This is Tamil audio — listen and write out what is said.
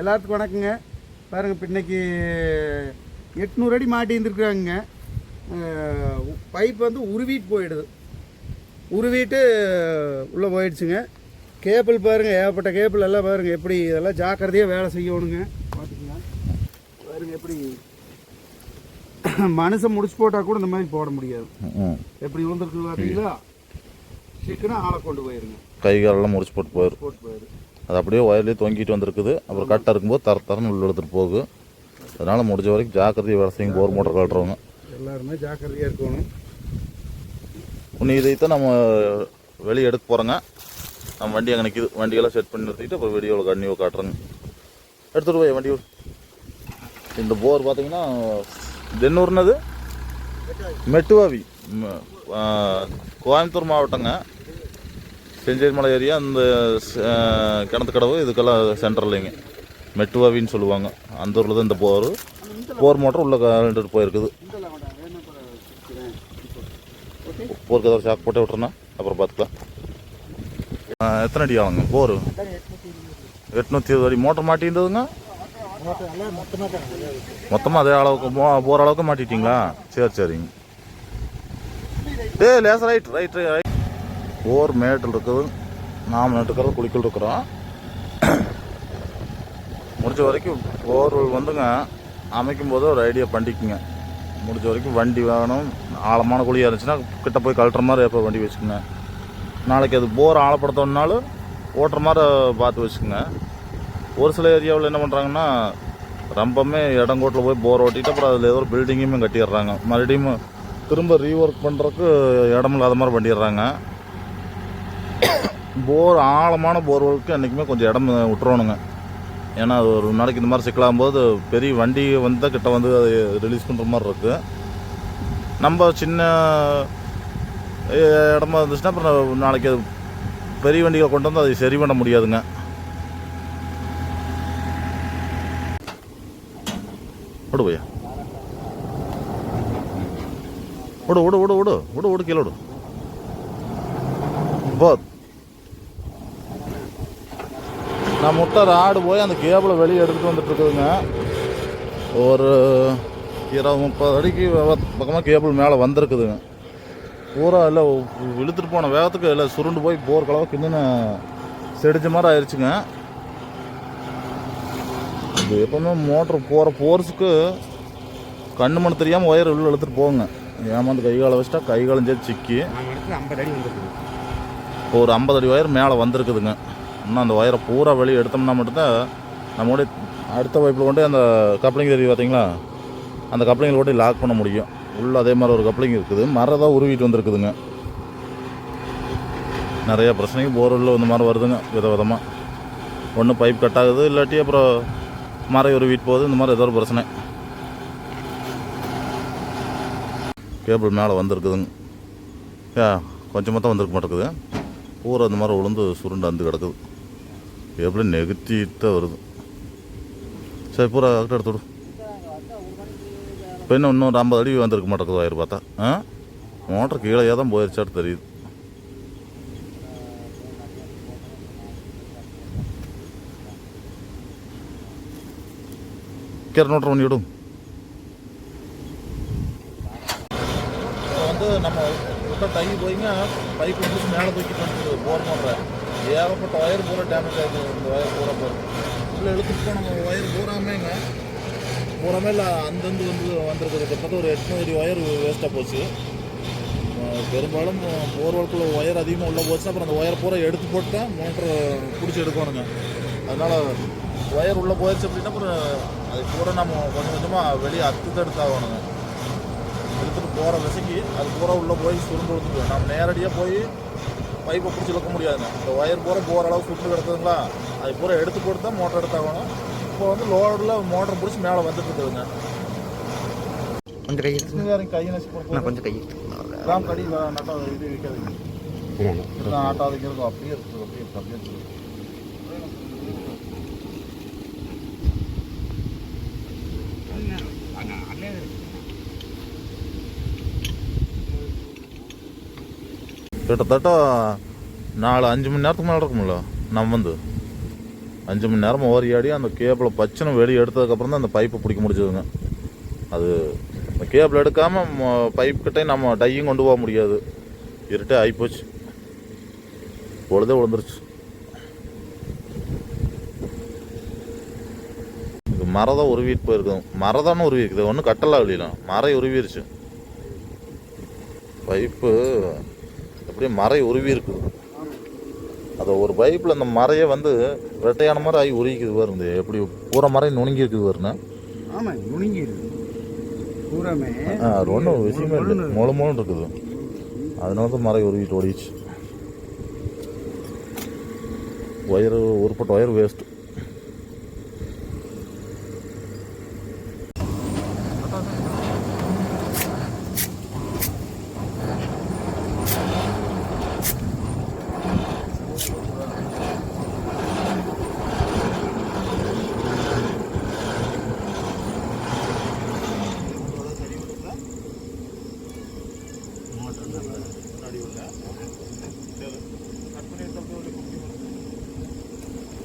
எல்லாத்துக்கும் வணக்கங்க. பாருங்கள் இப்போ இன்னைக்கு எட்நூறு அடி மாட்டி இருந்துருக்குறாங்க பைப் வந்து உருவிட்டு போயிடுது. உருவிட்டு உள்ளே போயிடுச்சுங்க. கேபிள் பாருங்கள் ஏகப்பட்ட கேபிள் எல்லாம் பாருங்கள் எப்படி இதெல்லாம் ஜாக்கிரதையாக வேலை செய்யணுங்க. பார்த்துக்குங்க பாருங்க எப்படி மனுஷன் முடிச்சு போட்டால் கூட இந்த மாதிரி போட முடியாது. எப்படி விழுந்துருக்கு பார்த்தீங்களா சிக்கனா ஆளை கொண்டு போயிருங்க. கை காலெல்லாம் முடிச்சு போட்டு போயிடும் போட்டு போயிரு. அது அப்படியே ஒயர்லேயே தொங்கிட்டு வந்திருக்குது. அப்புறம் கட்டாக இருக்கும்போது தர தரன்னு உள்ள எடுத்துகிட்டு போகுது. அதனால் முடிஞ்ச வரைக்கும் ஜாக்கிரதையாக வேலை செய்யும் போர் மோட்டர் கட்டுறவங்க எல்லாருமே ஜாக்கிரதையாக இருக்கணும். இன்னும் இதைத்தான் நம்ம வெளியே எடுக்க போகிறோங்க நம்ம வண்டி அங்கே நிற்கிது வண்டியெல்லாம் செட் பண்ணி நிறுத்திட்டு அப்புறம் வீடியோவில் கண்ணியோ காட்டுறோங்க. எடுத்துகிட்டு போய் வண்டி. இந்த போர் பார்த்தீங்கன்னா தென்னூர்னது மெட்டுவாவி கோயம்புத்தூர் மாவட்டங்க. செஞ்சேரி மலை ஏரியா அந்த கிணத்து கடவு இதுக்கெல்லாம் சென்டர்லைங்க மெட்டுவாவின்னு சொல்லுவாங்க. அந்த ஊரில் தான் இந்த போர். போர் மோட்டர் உள்ளே கலந்துட்டு போயிருக்குது. போருக்கு ஏதாவது ஷாக் போட்டு விட்டுறேன்னா அப்புறம் பார்த்துக்கலாம். எத்தனை அடி ஆகுங்க போர்? எட்நூற்றி இருபது அடி. மோட்டர் மாட்டின்றதுங்க மொத்தமாக அதே அளவுக்கு மோ போகிற அளவுக்கு மாட்டிட்டீங்களா? சரி சரிங்க. ஏ லேசர் ரைட் ரைட் ரைட். போர் மேட்டில் இருக்குது. நாம் நட்டுக்கிறது குளிக்கல் இருக்கிறோம். முடிஞ்ச வரைக்கும் போர்வெல் வந்துங்க. அமைக்கும் போது ஒரு ஐடியா பண்ணிக்குங்க. முடிஞ்ச வரைக்கும் வண்டி வேணும். ஆழமான குழியாக இருந்துச்சுன்னா கிட்ட போய் கழட்டுற மாதிரி எப்போ வண்டி வச்சுக்கோங்க. நாளைக்கு அது போர் ஆழப்படுத்தணுன்னாலும் ஓட்டுற மாதிரி பார்த்து வச்சுக்கோங்க. ஒரு சில ஏரியாவில் என்ன பண்ணுறாங்கன்னா ரொம்பவுமே இடங்கோட்டில் போய் போர் ஓட்டிட்டு அப்புறம் அதில் ஏதோ ஒரு பில்டிங்குமே கட்டிடுறாங்க. மறுபடியும் திரும்ப ரீஒர்க் பண்ணுறதுக்கு இடம் இல்லாத மாதிரி பண்ணிடுறாங்க. போர் ஆழமான போர்வெலுக்கு என்றைக்குமே கொஞ்சம் இடம் விட்டுறணுங்க. ஏன்னா அது ஒரு நாளைக்கு இந்த மாதிரி சிக்கலாகும் போது பெரிய வண்டி வந்து கிட்ட வந்து அதை ரிலீஸ் பண்ணுற மாதிரி இருக்குது நம்ம சின்ன இடமா இருந்துச்சுன்னா அப்புறம் நாளைக்கு அது பெரிய வண்டிகளை கொண்டு வந்து அதை சரி பண்ண முடியாதுங்க. விடு பையா. விடு விடு விடு விடு விடு விடு கீழே விடு போத் நான் முட்டை ஆடு போய் அந்த கேபிளை வெளியே எடுத்துட்டு வந்துட்டு இருக்குதுங்க. ஒரு இருபது முப்பது அடிக்கு பக்கமாக கேபிள் மேலே வந்திருக்குதுங்க. பூரா இல்லை இழுத்துட்டு போன வேகத்துக்கு இல்லை சுருண்டு போய் போர் கலவுக்கு இன்னும் செடிச்ச மாதிரி ஆயிடுச்சுங்க இது எப்பவுமே மோட்ரு போகிற ஃபோர்ஸுக்கு கண்ணு மணி தெரியாமல் ஒயர் உள்ள இழுத்துட்டு போங்க. ஏமாந்து கை காலை வச்சுட்டா கை சேர்த்து சிக்கி. இப்போ ஒரு ஐம்பது அடி ஒயர் மேலே வந்திருக்குதுங்க. இன்னும் அந்த ஒயரை பூரா வெளியே எடுத்தோம்னா மட்டும்தான் நம்மளுடைய அடுத்த பைப்பில் கொண்டு அந்த கப்ளிங் தெரியும் பார்த்தீங்களா? அந்த கப்ளிங்கில் கொண்டு லாக் பண்ண முடியும். உள்ளே அதே மாதிரி ஒரு கப்ளிங் இருக்குது. மரம் தான் உருவிட்டு வந்திருக்குதுங்க. நிறைய பிரச்சனைக்கு போர்வெல்லில் இந்த மாதிரி வருதுங்க வித விதமாக ஒன்று பைப் கட் ஆகுது இல்லாட்டி அப்புறம் மரம் உருவிட்டு போகுது இந்த மாதிரி ஏதோ ஒரு பிரச்சனை. கேபிள் மேலே வந்திருக்குதுங்க. ஏ கொஞ்சமாக தான் வந்திருக்க மாட்டேங்குது. பூரா இந்த மாதிரி உளுந்து சுருண்டு வந்து கிடக்குது. எப்படி நெகட்டிவ் தான் வருது சரி பூரா கரெக்டாக எடுத்து விடு இப்போ இன்னும் இன்னும் ஒரு ஐம்பது அடி வந்திருக்க மாட்டேங்குது வயிறு பார்த்தா ஆ மோட்டர் கீழே தான் போயிருச்சாட்டு தெரியுது கீரை மணி விடும் வந்து நம்ம விட்ட டை போய்ங்க பைப் வந்து மேலே தூக்கிட்டு வந்து போர் பண்ணுறேன் ஏகப்பட்ட ஒயர் பூரா டேமேஜ் ஆகுது. இந்த ஒயர் பூரா போகிறோம் இல்லை இழுத்துட்டு போன ஒயர் பூராமேங்க பூராமே இல்லை அந்தந்து வந்து வந்திருக்கிறது கிட்டத்தட்ட ஒரு எட்நூறு ஒயர் வேஸ்ட்டாக போச்சு. பெரும்பாலும் போர்வல்குள்ள ஒயர் அதிகமாக உள்ளே போச்சு. அப்புறம் அந்த ஒயர் பூரா எடுத்து போட்டு தான் மோட்ரு பிடிச்சி எடுக்கணுங்க. அதனால் ஒயர் உள்ளே போயிடுச்சு அப்படின்னா அப்புறம் அது பூரா நம்ம கொஞ்சம் கொஞ்சமாக வெளியே அத்து எடுத்தாகணுங்க எடுத்துகிட்டு போகிற விசைக்கு அது பூரா உள்ளே போய் சுருண்டு விழுந்துட்டு நம்ம நேரடியாக போய் பைப்பை பிடிச்சி இழுக்க முடியாதுங்க இந்த ஒயர் பூரா போகிற அளவு சுருண்டு கிடக்குதுங்களா? அது பூரா எடுத்து போட்டு தான் மோட்டர் எடுத்தாகணும். இப்போ வந்து லோடில் மோட்டர் பிடிச்சி மேலே வந்துட்டு இருக்குதுங்க. கொஞ்சம் கை எடுத்து கொஞ்சம் கை எடுத்து கிராம் கடி நட்டா இது விற்காதுங்க இருக்கும் அப்படியே இருக்குது அப்படியே இருக்குது அப்படியே இருக்குது கிட்டத்தட்ட நாலு அஞ்சு மணி நேரத்துக்கு மேலே இருக்கும்ல நம்ம வந்து. அஞ்சு மணி நேரம் ஓரியாடி அந்த கேபிளை பச்சனை வெளியே எடுத்ததுக்கப்புறம் தான் அந்த பைப்பை பிடிக்க முடிஞ்சதுங்க. அது அந்த கேபிள் எடுக்காமல் பைப் கிட்டே நம்ம டையும் கொண்டு போக முடியாது. இருட்டே ஆகிப்போச்சு பொழுதே விழுந்துருச்சு. இது மரம் தான் உருவிட்டு போயிருக்குது. மரம் தானே உருவி இருக்குது ஒன்றும் கட்டலாம் வெளியில. மரம் உருவிருச்சு. பைப்பு அப்படியே மறை உருவி இருக்குது அது ஒரு பைப்பில் அந்த மரையை வந்து வெட்டையான மாதிரி ஆகி உருவிக்குது பாருங்க. எப்படி பூரா மரம் நுணுங்கி இருக்குது பாருங்க. ஆமாம் பூராமே ஆ, அது ஒன்றும் விஷயமே இல்லை. முழு முழுன்னு இருக்குது. அதனால தான் மறை உருவிட்டு ஓடிச்சு ஒயர் உருப்பட்ட ஒயர் வேஸ்ட்